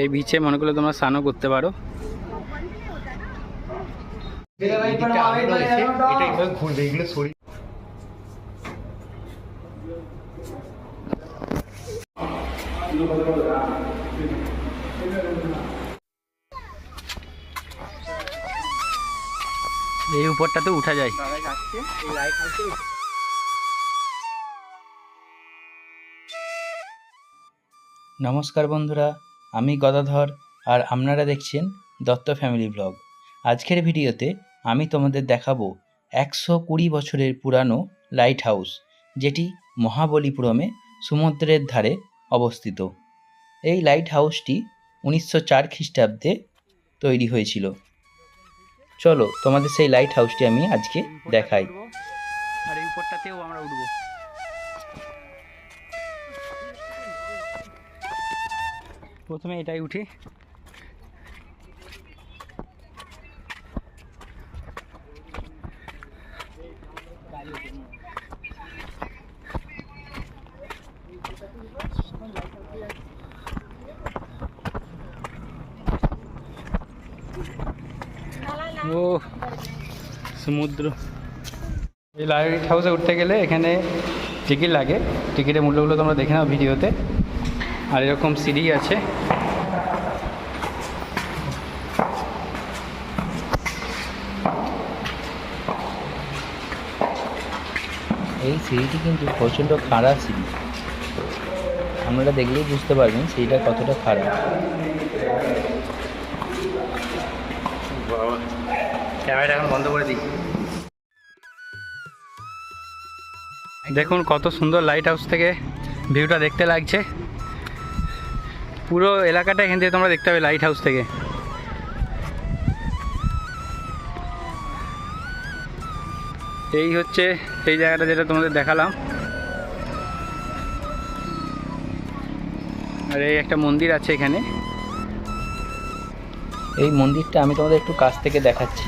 এই বিচে মনে করলে তোমরা স্নানও করতে পারো। এই উপরটাতে উঠা যায়। নমস্কার বন্ধুরা, আমি গদাধর আর আপনারা দেখছেন দত্ত ফ্যামিলি ব্লগ। আজকের ভিডিওতে আমি তোমাদের দেখাবো একশো কুড়ি বছরের পুরানো লাইট হাউস যেটি মহাবলীপুরমে সমুদ্রের ধারে অবস্থিত। এই লাইট হাউসটি উনিশশো চার খ্রিস্টাব্দে তৈরি হয়েছিল। চলো তোমাদের সেই লাইট হাউসটি আমি আজকে দেখাই। আর এই উপরটাতেও আমরা উঠবো। প্রথমে এটাই উঠি। ও, সমুদ্র। এই লাইট হাউসে উঠতে গেলে এখানে টিকিট লাগে। টিকিটের মূল্যগুলো তোমরা দেখে নাও ভিডিওতে। আর এরকম সিঁড়ি আছে। এই সিঁড়িটি কিন্তু প্রচণ্ড খাড়া সিঁড়ি। আপনারা দেখলেই বুঝতে পারবেন সিঁড়িটা কতটা খারাপ। ক্যামেরাটা এখন বন্ধ করে দিই। দেখুন কত সুন্দর লাইট হাউস থেকে ভিউটা দেখতে লাগছে। পুরো এলাকাটা এখান থেকে তোমরা দেখতে পাবে লাইট হাউস থেকে। এই হচ্ছে এই জায়গাটা যেটা তোমাদের দেখালাম। আর এই একটা মন্দির আছে এখানে। এই মন্দিরটা আমি তোমাদের একটু কাছ থেকে দেখাচ্ছি।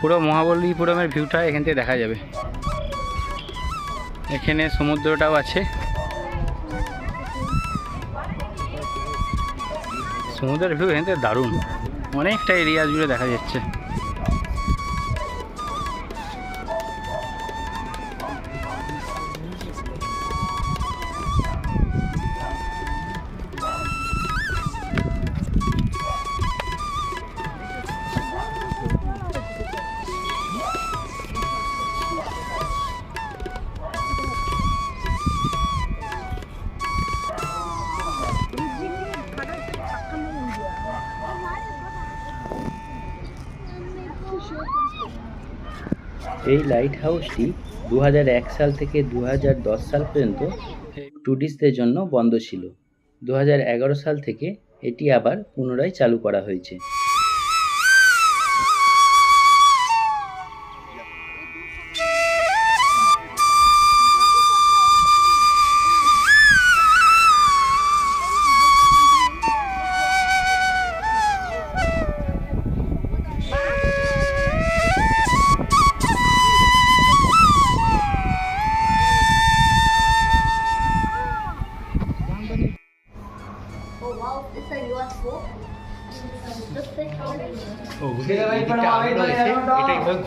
পুরো মহাবলীপুরমের ভিউটা এখান থেকে দেখা যাবে। এখানে সমুদ্রটাও আছে। সমুদ্রের ভিউ এখান থেকে দারুণ। অনেকটা এরিয়া জুড়ে দেখা যাচ্ছে। এই লাইট হাউসটি দু হাজার এক সাল থেকে দু হাজার দশ সাল পর্যন্ত ট্যুরিস্টদের জন্য বন্ধ ছিল। দু হাজার এগারো সাল থেকে এটি আবার পুনরায় চালু করা হয়েছে।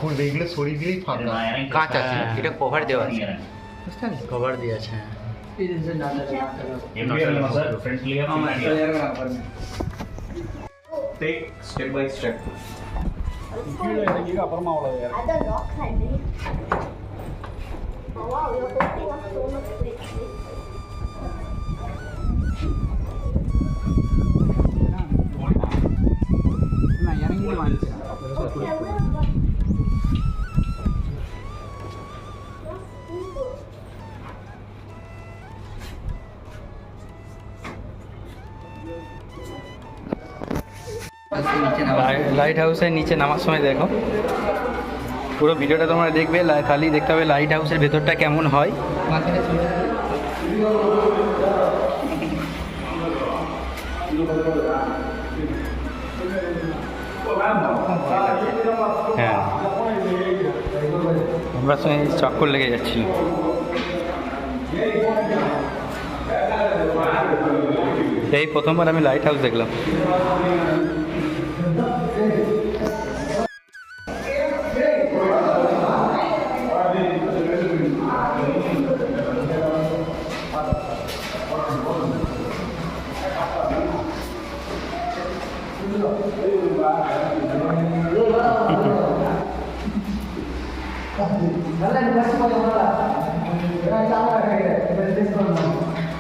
ঘুরবে এগুলো সরি দিলেই ফাঁকা কাঁচ আছে এটা কভার দেওয়া আছে বুঝলেন কভার দিয়ে আছে Take step by step. other rocks I made. Oh wow, you're holding up so much weight. Light হাউসের নিচে নামার সময় দেখো। পুরো ভিডিওটা তোমরা দেখবে খালি দেখতে হবে লাইট হাউসের ভেতরটা কেমন হয়। হ্যাঁ। আমরা সঙ্গে চক্কর লেগে যাচ্ছি এই প্রথমবার আমি লাইট হাউস দেখলাম।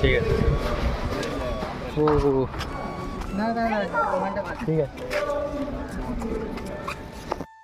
ঠিক আছে। ও। ঠিক আছে।